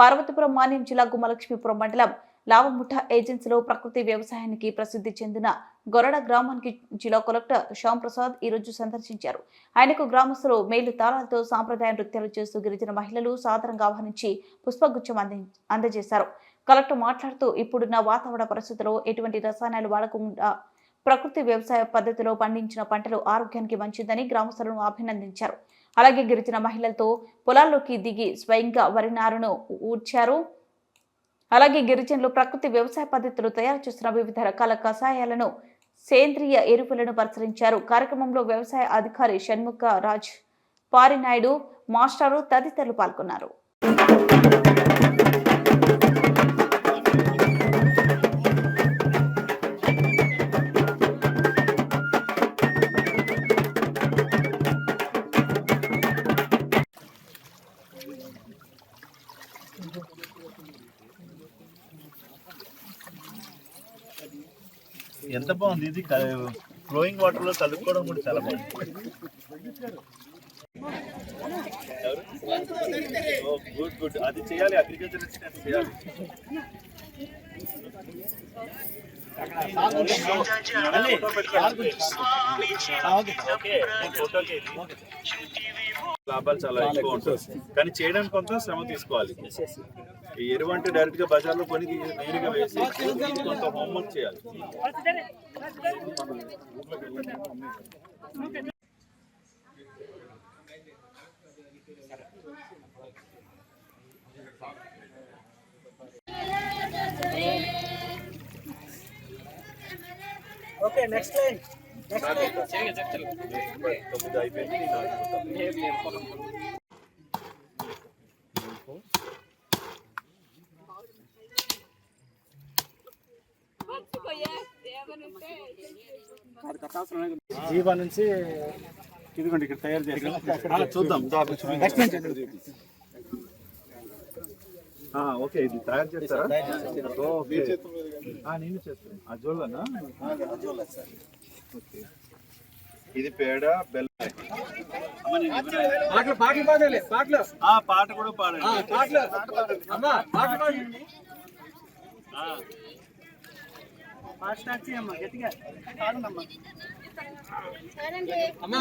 పార్వతీపురం మాన్యం జిల్లా గుమ్మలక్ష్మీపురం మండలం లావముఠ ఏజెన్సీలో ప్రకృతి వ్యవసాయానికి ప్రసిద్ధి చెందిన గొరడ గ్రామానికి జిల్లా కలెక్టర్ శ్యామ్ ప్రసాద్ ఈ రోజు సందర్శించారు. ఆయనకు గ్రామస్తులు మేలు తాళాలతో సాంప్రదాయ నృత్యాలు చేస్తూ గిరిజన మహిళలు సాధారణంగా ఆహ్వానించి పుష్పగుచ్చం అంది అందజేశారు. కలెక్టర్ మాట్లాడుతూ ఇప్పుడున్న వాతావరణ పరిస్థితుల్లో ఎటువంటి రసాయనాలు వాడకుండా ప్రకృతి వ్యవసాయ పద్ధతిలో పండించిన పంటలు ఆరోగ్యానికి మంచిదని గ్రామస్తులను అభినందించారు. అలాగే గిరిజన మహిళలతో పొలాల్లోకి దిగి స్వయంగా వరి నారును ఊడ్చారు. అలాగే గిరిజనులు ప్రకృతి వ్యవసాయ పద్ధతులు తయారు చేస్తున్న వివిధ రకాల కషాయాలను సేంద్రియ ఎరువులను పరిశీలించారు. కార్యక్రమంలో వ్యవసాయ అధికారి షణ్ముఖ రాజ్ పారినాయుడు మాస్టారు తదితరులు పాల్గొన్నారు. ఎంత బాగుంది ఇది? ఫ్లోయింగ్ వాటర్లో కలుపుకోవడం కూడా చాలా బాగుంది. Good good. అది చేయాలి అగ్రికల్చర్ చేయాలి. ఓకే. ఫోటోకి. లాభాలు చాలా ఎక్కువ ఉంటుంది కానీ చేయడానికి కొంత శ్రమ తీసుకోవాలి. ఈ ఎరువు అంటే డైరెక్ట్గా బజార్లో కొని నేరుగా వేసి కొంత హోంవర్క్ చేయాలి. ఓకే నెక్స్ట్ లైన్ తొమ్మిది అయిపోయింది జీవా నుంచి ఇదిగోండి ఇక్కడ తయారు చేస్తాం చూద్దాం. ఓకే ఇది తయారు చేస్తారా? నేను చేస్తాను. అజోలనా ఓకే ఇది పేడ బెల్లం పాటలు పాటలు పాడాలి పాటలు. ఆ పాట కూడా పాడండి. పాటలు. అమ్మా పాటలు పాడండి పాట స్టార్ట్ చేయమ్మా గట్టిగా. అమ్మా.